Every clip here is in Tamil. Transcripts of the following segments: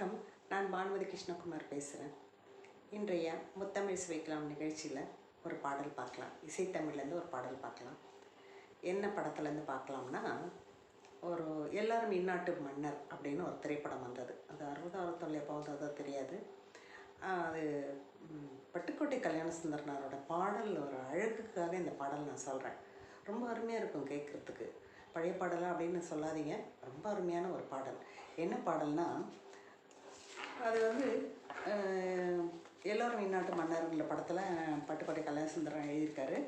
வணக்கம். நான் பானுமதி கிருஷ்ணகுமார் பேசுகிறேன் இன்றைய முத்தமிழ் சுவைக்கலாம் நிகழ்ச்சியில் ஒரு பாடல் பார்க்கலாம். இசைத்தமிழ்லேருந்து ஒரு பாடல் பார்க்கலாம். என்ன படத்துலேருந்து பார்க்கலாம்னா ஒரு எல்லாரும் இந்நாட்டு மன்னர் அப்படின்னு ஒரு திரைப்படம் வந்தது. அது அறுபது போகிறதோ எப்போ வந்ததோ தெரியாது. அது பட்டுக்கோட்டை கல்யாண சுந்தரனாரோட பாடல் ஒரு அழகுக்காக இந்த பாடல் நான் சொல்கிறேன் ரொம்ப அருமையாக இருக்கும் கேட்குறதுக்கு பழைய பாடலாக அப்படின்னு சொல்லாதீங்க. ரொம்ப அருமையான ஒரு பாடல். என்ன பாடல்னால் அது வந்து எல்லோரும் இந்நாட்டு மன்னர்கள் படத்தில் பட்டுக்கோட்டை கல்யாண சுந்தரம் எழுதியிருக்காரு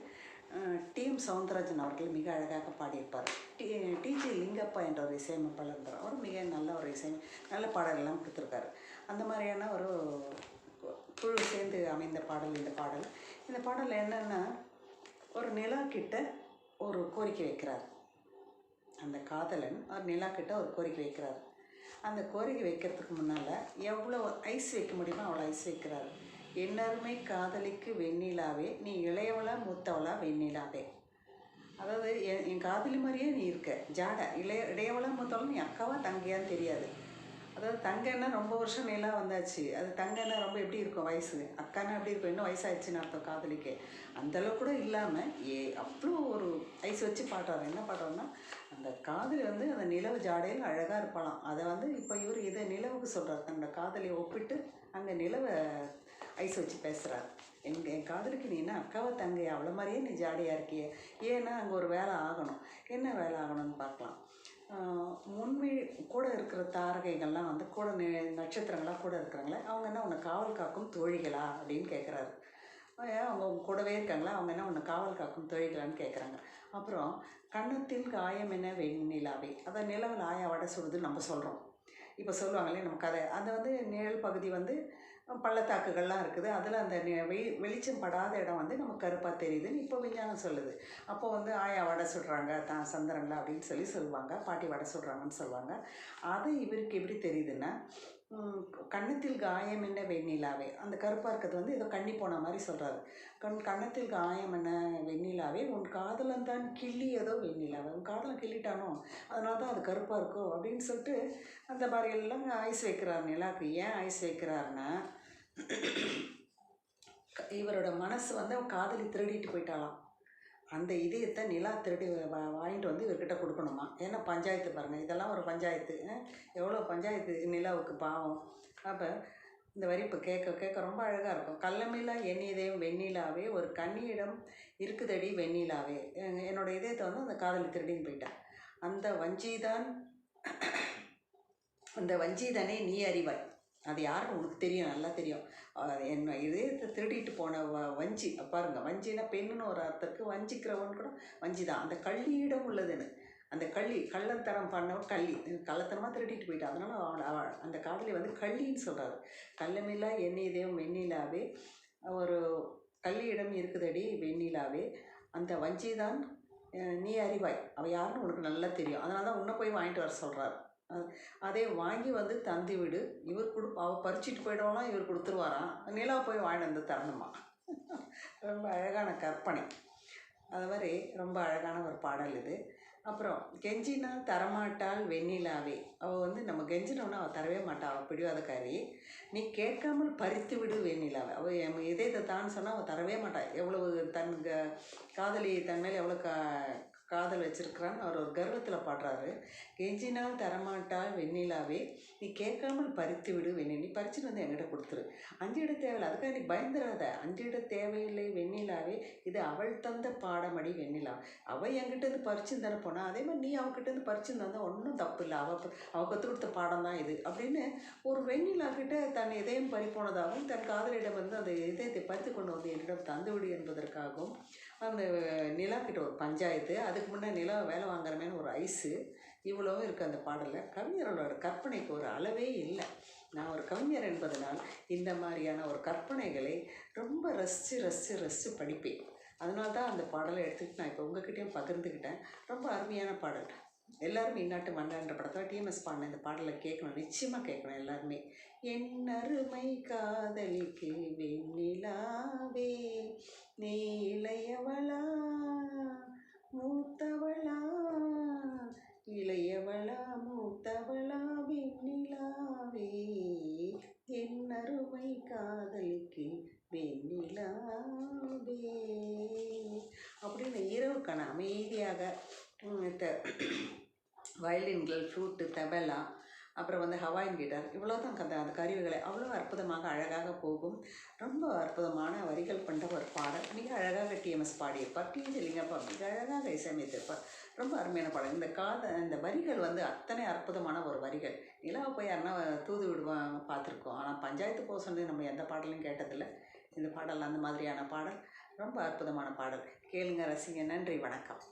டிஎம் சவுந்தரராஜன் அவர்கள் மிக அழகாக பாடியிருப்பார். டி டிஜி லிங்கப்பா என்ற ஒரு இசையமைப்பாளர் இருந்தார் அவர் மிக நல்ல ஒரு இசை நல்ல பாடலெல்லாம் கொடுத்துருக்காரு. அந்த மாதிரியான ஒரு குழு சேர்ந்து அமைந்த பாடல் இந்த பாடல். இந்த பாடல் என்னென்னா ஒரு நிலா கிட்ட ஒரு கோரிக்கை வைக்கிறார். அந்த காதலன் ஒரு நிலா கிட்ட ஒரு கோரிக்கை வைக்கிறார். அந்த கோரிக்கை வைக்கிறதுக்கு முன்னால் எவ்வளோ ஐஸ் வைக்க முடியுமோ அவ்வளோ ஐஸ் வைக்கிறார். என்னருமை காதலிக்கு வெண்ணிலாவே நீ இளையவளா மூத்தவளா வெண்ணிலாவே. அதாவது என் என் காதலி மாதிரியே நீ இருக்க. ஜாட இளைய இளையவளா மூத்தவளா நீ அக்காவா தங்கையான்னு தெரியாது. அதாவது தங்கன்னா ரொம்ப வருஷம் நிலா வந்தாச்சு. அது தங்கன்னா ரொம்ப எப்படி இருக்கும் வயசு அக்கானா எப்படி இருக்கும்? இன்னும் வயசாகிடுச்சுன்னு அர்த்தம் காதலிக்கு. அந்தளவு கூட இல்லாமல் ஏ அவ்வளோ ஒரு ஐஸ் வச்சு பாடுறாரு. என்ன பாடுறாருன்னா அந்த காதலி வந்து அந்த நிலவு ஜாடையில் அழகாக இருப்பாளாம். அதை வந்து இப்போ இவர் இதை நிலவுக்கு சொல்கிறார் தன்னோட காதலியை ஒப்பிட்டு அங்கே நிலவை ஐஸ் வச்சு பேசுகிறார் எங்க என் காதலுக்கு நீ என்ன அக்காவை தங்கை அவ்வளோ மாதிரியே நீ ஜாடியாக இருக்கியே. ஏன்னா அங்கே ஒரு வேலை ஆகணும். என்ன வேலை ஆகணும்னு பார்க்கலாம். முன்மே கூட இருக்கிற தாரகைகள்லாம் வந்து கூட நி- நட்சத்திரங்களாக கூட இருக்கிறாங்களே அவங்க என்ன உன்னை காவல் காக்கும் தோழிகளா அப்படின்னு கேட்குறாரு அவங்க உங்க கூடவே இருக்காங்களா? அவங்க என்ன உன்னை காவல் காக்கும் தோழிகளான்னு கேட்குறாங்க அப்புறம் கன்னத்தில் காயம் என்ன வெண்ணிலாவே அதை நிலவில் ஆயா வடை சுடுது நம்ம சொல்கிறோம் இப்போ சொல்லுவாங்களே நம்ம கதை. அந்த வந்து நிழல் பகுதி வந்து பள்ளத்தாக்குகள்லாம் இருக்குது. அதில் அந்த நி- வெளிச்சம் படாத இடம் வந்து நமக்கு கருப்பாக தெரியுதுன்னு இப்போ விஞ்ஞானம் சொல்லுது. அப்போ வந்து ஆயா வடை சுடுறாங்க தான் சந்திரன்ல அப்படின்னு சொல்லி சொல்லுவாங்க பாட்டி வடை சுடுறாங்கன்னு சொல்லுவாங்க. அது இவருக்கு எப்படி தெரியுதுன்னா கன்னத்தில் காயம் என்ன வெண்ணிலாவே? அந்த கருப்பாக இருக்கிறது வந்து ஏதோ கண்ணி போன மாதிரி சொல்கிறாரு கண் கன்னத்தில் காயம் என்ன வெண்ணிலாவே? உன் காதலன் தான் கிள்ளி ஏதோ வெண்ணிலாவே? உன் காதலன் கிள்ளிட்டானோ? அதனால தான் அது கருப்பாக இருக்கோ? அப்படின்னு சொல்லிட்டு அந்த மாதிரி எல்லாம் ஐஸ் வைக்கிறார் நிலாக்கு. ஏன் ஐஸ் வைக்கிறாருன்னா இவரோட மனசு வந்து அவன் காதலி திருடிட்டு போயிட்டாலாம் அந்த இதயத்தை நிலா திருடி வா- வாங்கிட்டு வந்து இவர்கிட்ட கொடுக்கணுமா? ஏன்னா பஞ்சாயத்து பாருங்கள் இதெல்லாம் ஒரு பஞ்சாயத்து. எவ்வளோ பஞ்சாயத்து நிலாவுக்கு பாவம். அப்போ இந்த வரி இப்போ கேட்க கேட்க ரொம்ப அழகாக இருக்கும். கள்ளமில்லா என் இதயம் வெண்ணிலாவே ஒரு கன்னியிடம் இருக்குதடி வெண்ணிலாவே. என்னோடய என்னோட இதயத்தை வந்து அந்த காதலி திருடின்னு போயிட்டான் அந்த வஞ்சிதான் அந்த வஞ்சிதனை நீ அறிவாய். அது யாருன்னு உனக்கு தெரியும் நல்லா தெரியும். என்ன இதயத்தை திருடிட்டு போன வ வஞ்சி. பாருங்க வஞ்சினா பெண்ணுன்னு ஒரு அர்த்தத்துக்கு வஞ்சிக்கிறவன் கூட வஞ்சி தான். அந்த கள்ளியிடம் உள்ளதுன்னு. அந்த கள்ளி கள்ளத்தனம் பண்ணவன் கள்ளி. கள்ளத்தனமாக திருடிட்டு போயிட்டான் அதனால அவன் அந்த காதலி வந்து கள்ளின்னு சொல்கிறாரு கள்ளமில்லா எண்ணெய் தேவம் வெண்ணிலாவே. ஒரு கள்ளியிடம் இருக்குதடி வெண்ணிலாவே. அந்த வஞ்சி தான் நீ அறிவாய். அவள் யாருன்னு உனக்கு நல்லா தெரியும். அதனால தான் உன்னை போய் வாங்கிட்டு வர சொல்கிறார் அதே வாங்கி வந்து தந்து விடு. இவர் கொடு அவள் பறிச்சிட்டு போயிடுவானா இவர் கொடுத்துருவாராம் நிலா போய் வாங்கிட்டு வந்து தரணுமா? ரொம்ப அழகான கற்பனை. அது மாதிரி ரொம்ப அழகான ஒரு பாடல் இது. அப்புறம் கெஞ்சினால் தரமாட்டாள் வெண்ணிலாவே. அவள் வந்து நம்ம கெஞ்சினோன்னா அவள் தரவே மாட்டாள் அவள் பிடிவாதக்காரி. நீ கேட்காமல் பறித்து விடு வெண்ணிலாவை. அவள் என் இதை தான் சொன்னால் அவள் தரவே மாட்டாள் எவ்வளவு தன் க காதலி தன் மேலே எவ்வளோ கா காதல் வச்சிருக்கிறான். அவர் ஒரு கர்வத்தில் பாடுறாரு. கெஞ்சினால் தரமாட்டாள் வெண்ணிலாவே நீ கேட்காமல் பறித்து விடு வெண்ணி நீ பறிச்சுட்டு வந்து என்கிட்ட கொடுத்துரு. அஞ்சு இட தேவையில்லை. அதுக்காக நீ பயந்துடாத அஞ்சிட தேவையில்லை வெண்ணிலாவே இது அவள் தந்த பாடமடி வெண்ணிலா. அவள் என்கிட்ட இருந்து பறிச்சு தர போனா அதே மாதிரி நீ அவகிட்ட இருந்து பறிச்சு தந்தால் ஒன்றும் தப்பு இல்லை. அவள் அவள் கற்றுக் கொடுத்த பாடம் தான் இது. அப்படின்னு ஒரு வெண்ணிலா கிட்ட தன் இதயம் பறிப்போனதாகவும் தன் காதலிடம் வந்து அந்த இதயத்தை பறித்து கொண்டு வந்து என்னிடம் தந்துவிடு என்பதற்காகவும் அந்த நிலா கிட்ட ஒரு பஞ்சாயத்து அதுக்கு முன்னே நிலா வேலை வாங்குறமேனு ஒரு ஐஸு இவ்வளவும் இருக்குது அந்த பாடலில். கவிஞர்களோட கற்பனைக்கு ஒரு அளவே இல்லை. நான் ஒரு கவிஞர் என்பதனால் இந்த மாதிரியான ஒரு கற்பனைகளை ரொம்ப ரசித்து ரசித்து ரசித்து படிப்பேன். அதனால தான் அந்த பாடலை எடுத்துக்கிட்டு நான் இப்போ உங்ககிட்டயும் பகிர்ந்துக்கிட்டேன் ரொம்ப அருமையான பாடல். எல்லாரும் இந்நாட்டு மன்னன்ற படத்தில் டிஎம்எஸ் பாடின இந்த பாடலை கேட்கணும். நிச்சயமாக கேட்கணும் எல்லாருமே. என் அருமை காதலிக்கு வெண்ணிலாவே நீ இளையவளா மூத்தவளா இளையவளா மூத்தவளா வெண்ணிலாவே. என்னருமை காதலிக்கு வெண்ணிலாவே. அப்படின்னு இரவு இரவுக்கான அமைதியாக வயலின்கள் ஃப்ளூட்டு தபலா அப்புறம் வந்து ஹவாயின் கிட்டார். இவ்வளோ தான் அந்த அந்த கருவிகளை அவ்வளோ அற்புதமாக அழகாக போகும். ரொம்ப அற்புதமான வரிகள் கொண்ட ஒரு பாடல். மிக அழகாக டிஎம்எஸ் பாடியிருப்பார். டிஜி லிங்கப்பா மிக அழகாக இசையமைத்திருப்பார். ரொம்ப அருமையான பாடல். இந்த காத இந்த வரிகள் வந்து அத்தனை அற்புதமான ஒரு வரிகள். நிலாவை போய் யாருன்னா தூது விடுவாங்க பார்த்துருக்கோம். ஆனால் பஞ்சாயத்து போக சொன்னது நம்ம எந்த பாடலையும் கேட்டதில்லை. இந்த பாடல் அந்த மாதிரியான பாடல். ரொம்ப அற்புதமான பாடல். கேளுங்க ரசிங்க நன்றி. வணக்கம்.